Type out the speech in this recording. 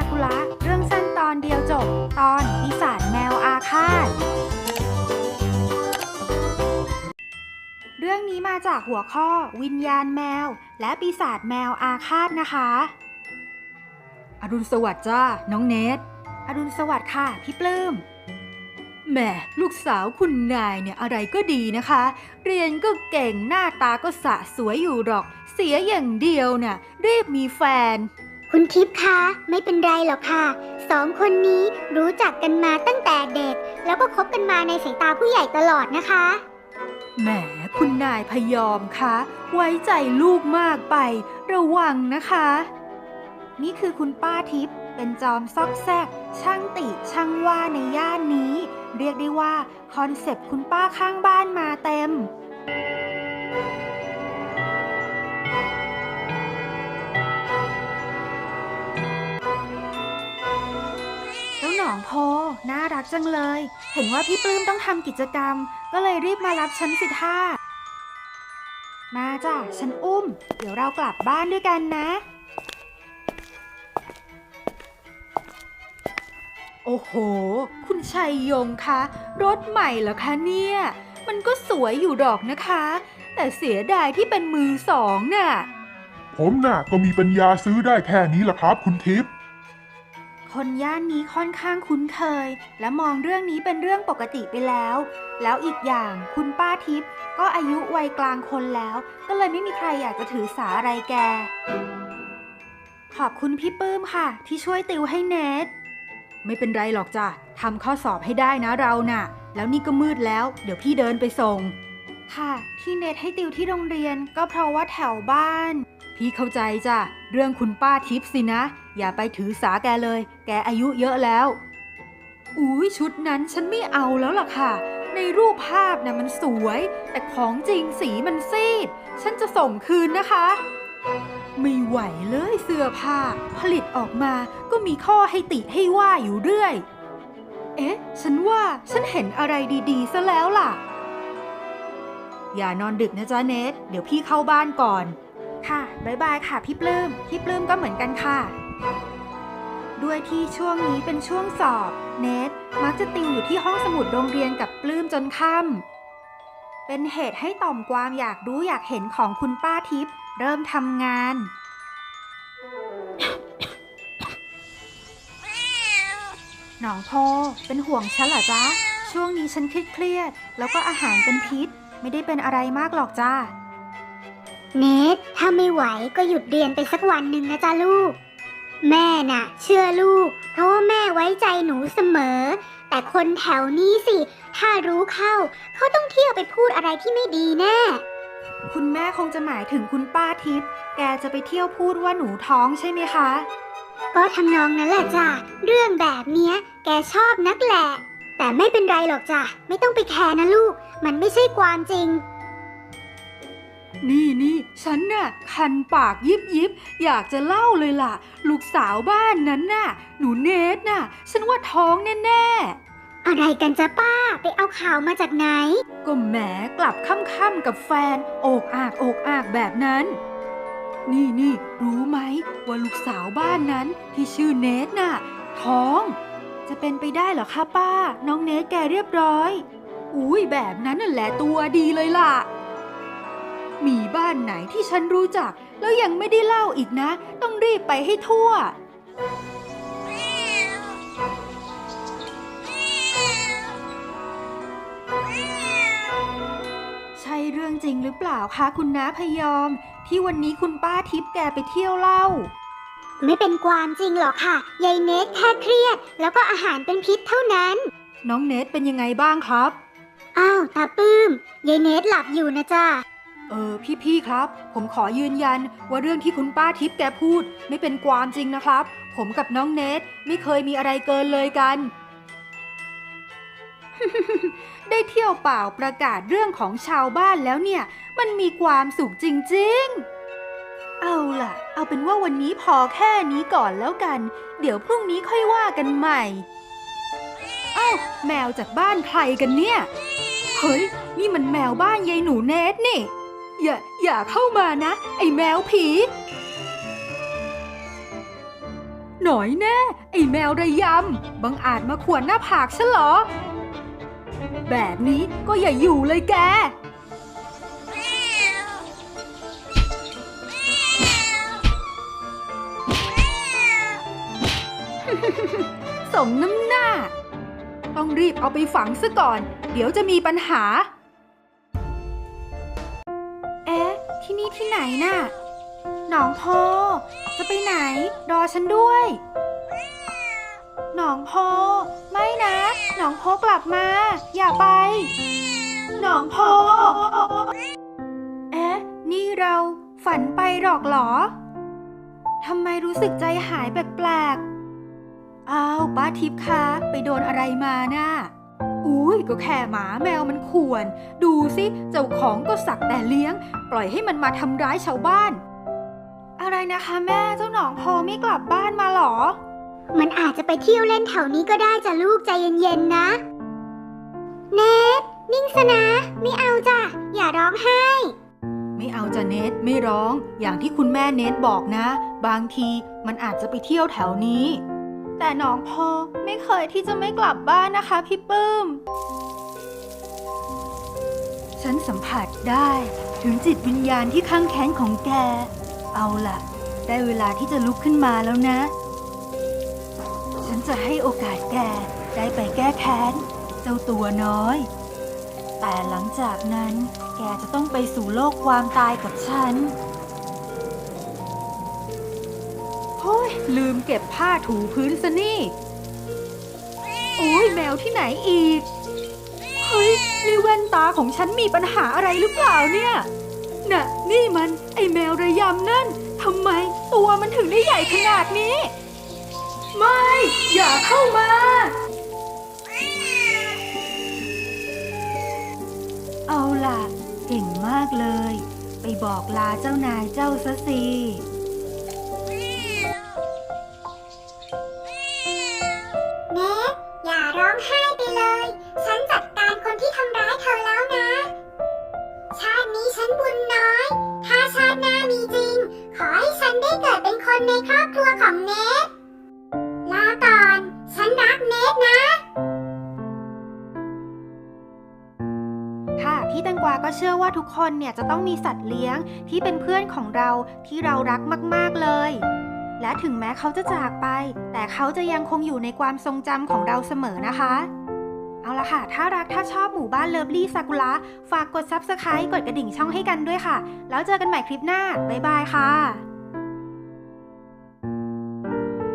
ากุระ เรื่องสั้นตอนเดียวจบ ตอนปีศาจแมวอาฆาต เรื่องนี้มาจากหัวข้อวิญญาณแมว และปีศาจแมวอาฆาตนะคะ อรุณสวัสดิ์จ้า น้องเนท อรุณสวัสดิ์ค่ะ พี่ปลื้มแหมลูกสาวคุณนายเนี่ยอะไรก็ดีนะคะ เรียนก็เก่งหน้าตาก็สะสวยอยู่หรอก เสียอย่างเดียวน่ะรีบมีแฟน คุณทิพย์คะไม่เป็นไรหรอกค่ะสองคนนี้รู้จักกันมาตั้งแต่เด็ก แล้วก็คบกันมาในสายตาผู้ใหญ่ตลอดนะคะ แหมคุณนายพยอมคะ ไว้ใจลูกมากไประวังนะคะ นี่คือคุณป้าทิพย์เป็นจอมซอกแซก ช่างติช่างว่าในย่านนี้ เรียกได้ว่า คอนเซปต์คุณป้าข้างบ้านมาเต็ม องโพ น่ารักจังเลย เห็นว่าพี่ปลื้มต้องทำกิจกรรม ก็เลยรีบมารับฉันสิท่า มาจ้ะ ฉันอุ้ม เดี๋ยวเรากลับบ้านด้วยกันนะ โอ้โห คุณชัยยงคะ รถใหม่เหรอคะเนี่ย มันก็สวยอยู่หรอกนะคะ แต่เสียดายที่เป็นมือสองน่ะ ผมน่ะก็มีปัญญาซื้อได้แค่นี้ล่ะครับคุณทิพย์ คนย่านนี้ค่อนข้างคุ้นเคย และมองเรื่องนี้เป็นเรื่องปกติไปแล้ว แล้วอีกอย่างคุณป้าทิพย์ก็อายุวัยกลางคนแล้ว ก็เลยไม่มีใครอยากจะถือสาอะไรแก ขอบคุณพี่ปื้มค่ะ ที่ช่วยติวให้เนทไม่เป็นไรหรอกจ้ะทำข้อสอบให้ได้นะเราน่ะ แล้วนี่ก็มืดแล้ว เดี๋ยวพี่เดินไปส่ง ค่ะ ที่เนทให้ติวที่โรงเรียนก็เพราะว่าแถวบ้าน พี่เข้าใจจ้ะเรื่องคุณป้าทิพย์สินะ อย่าไปถือสาแกเลย แกอายุเยอะแล้ว อุ้ยชุดนั้นฉันไม่เอาแล้วล่ะค่ะ ในรูปภาพนะ่ะมันสวย แต่ของจริงสีมันซีด ฉันจะส่งคืนนะคะ ไม่ไหวเลยเสื้อผ้า ผลิตออกมาก็มีข้อให้ติให้ว่าอยู่เรื่อย เอ๊ะ ฉันว่าฉันเห็นอะไรดีๆซะแล้วล่ะ อย่านอนดึกนะจ๊ะเนทเดี๋ยวพี่เข้าบ้านก่อน ค่ะบายบายค่ะพี่ปลื้ม พี่ปลื้มก็เหมือนกันค่ะ ด้วยที่ช่วงนี้เป็นช่วงสอบ เนทมักจะติวอยู่ที่ห้องสมุดโรงเรียนกับปลื้มจนค่ำเป็นเหตุให้ต่อมความอยากรู้อยากเห็นของคุณป้าทิพย์เริ่มทำงาน หนองโพเป็นห่วงฉันเหรอจ๊ะ ช่วงนี้ฉันเครียดๆแล้วก็อาหารเป็นพิษ ไม่ได้เป็นอะไรมากหรอกจ้า เนทถ้าไม่ไหวก็หยุดเรียนไปสักวันหนึ่งนะจ๊ะลูก แม่น่ะ เชื่อลูก เพราะว่าแม่ไว้ใจหนูเสมอ แต่คนแถวนี้สิ ถ้ารู้เข้า เขาต้องเที่ยวไปพูดอะไรที่ไม่ดีแน่ คุณแม่คงจะหมายถึงคุณป้าทิพย์แกจะไปเที่ยวพูดว่าหนูท้องใช่ไหมคะ ก็ทำนองนั้นแหละจ้ะ เรื่องแบบเนี้ย แกชอบนักแหละ แต่ไม่เป็นไรหรอกจ้ะ ไม่ต้องไปแคร์นะลูก มันไม่ใช่ความจริง นี่นี่ฉันน่ะคันปากยิบยิบอยากจะเล่าเลยล่ะ ลูกสาวบ้านนั้นน่ะ หนูเนทน่ะ ฉันว่าท้องแน่อะไรกันจ๊ะป้าไปเอาข่าวมาจากไหนๆก็แหมกลับค่ำๆกับแฟน โอกอากโอกอากแบบนั้น นี่นี่รู้ไหมว่าลูกสาวบ้านนั้นที่ชื่อเนทน่ะ ท้อง จะเป็นไปได้เหรอคะป้า น้องเนทแกเรียบร้อย อุ้ยแบบนั้นน่ะแหละตัวดีเลยล่ะ มีบ้านไหนที่ฉันรู้จัก แล้วยังไม่ได้เล่าอีกนะ ต้องรีบไปให้ทั่ว ใช่เรื่องจริงหรือเปล่าคะคุณน้าพยอม ที่วันนี้คุณป้าทิพย์แกไปเที่ยวเล่า ไม่เป็นความจริงหรอกค่ะยายเนทแค่เครียด แล้วก็อาหารเป็นพิษเท่านั้น น้องเนทเป็นยังไงบ้างครับ อ้าวตาปื้มยายเนทหลับอยู่นะจ๊ะ เออพี่ๆครับ ผมขอยืนยันว่าเรื่องที่คุณป้าทิพย์แกพูด ไม่เป็นความจริงนะครับ ผมกับน้องเนทไม่เคยมีอะไรเกินเลยกัน ได้เที่ยวเปล่าประกาศเรื่องของชาวบ้านแล้วเนี่ย มันมีความสุขจริง ๆ เอาล่ะ เอาเป็นว่าวันนี้พอแค่นี้ก่อนแล้วกัน เดี๋ยวพรุ่งนี้ค่อยว่ากันใหม่เอ้าแมวจากบ้านใครกันเนี่ย เฮ้ย นี่มันแมวบ้านยายหนูเนทนี่ อย่า อย่าเข้ามานะ ไอ้แมวผีนหน่อยแน่ ไอ้แมวระยำ บังอาจมาขวนหน้าผากฉันเหรอ แบบนี้ก็อย่าอยู่เลยแก สมน้ำหน้า ต้องรีบเอาไปฝังซะก่อน เดี๋ยวจะมีปัญหา ที่นี่ที่ไหนน่ะ หนองโพ จะไปไหน รอฉันด้วย หนองโพ ไม่นะ หนองโพกลับมา อย่าไป หนองโพ เอ๊ะ นี่เราฝันไปหรอกเหรอ ทำไมรู้สึกใจหายแปลกๆ อ้าว ป้าทิพย์คะ ไปโดนอะไรมาน่ะ อุ้ยก็แค่หมาแมวมันข่วนดูสิเจ้าของก็สักแต่เลี้ยง ปล่อยให้มันมาทำร้ายชาวบ้าน อะไรนะคะแม่เจ้าหนองโพไม่กลับบ้านมาเหรอ มันอาจจะไปเที่ยวเล่นแถวนี้ก็ได้จ้ะลูกใจเย็นๆนะ เนทนิ่งสนะ ไม่เอาจ้ะ อย่าร้องไห้ ไม่เอาจะเนทไม่ร้อง อย่างที่คุณแม่เนทบอกนะ บางทีมันอาจจะไปเที่ยวแถวนี้ แต่หนองโพไม่เคยที่จะไม่กลับบ้านนะคะพี่ปื้ม ฉันสัมผัสได้ถึงจิตวิญญาณที่ข้างแค้นของแก เอาล่ะ ได้เวลาที่จะลุกขึ้นมาแล้วนะ ฉันจะให้โอกาสแกได้ไปแก้แค้น เจ้าตัวน้อย แต่หลังจากนั้นแกจะต้องไปสู่โลกความตายกับฉัน โฮ้ยลืมเก็บผ้าถูพื้นซะนี่ โอ้ยแมวที่ไหนอีก เฮ้ยนี่แว่นตาของฉันมีปัญหาอะไรหรือเปล่าเนี่ย น่ะ นี่มันไอแมวระยำนั่นทำไมตัวมันถึงได้ใหญ่ขนาดนี้ ไม่ อย่าเข้ามา เอาล่ะ เก่งมากเลย ไปบอกลาเจ้านายเจ้าซะสิ ก็เชื่อว่าทุกคนเนี่ยจะต้องมีสัตว์เลี้ยงที่เป็นเพื่อนของเราที่เรารักมากๆเลย และถึงแม้เขาจะจากไป แต่เขาจะยังคงอยู่ในความทรงจำของเราเสมอนะคะ เอาละค่ะ ถ้ารักถ้าชอบหมู่บ้านเลิฟลี่ซากุระฝากกด Subscribe กดกระดิ่งช่องให้กันด้วยค่ะ แล้วเจอกันใหม่คลิปหน้า บ๊ายบายค่ะ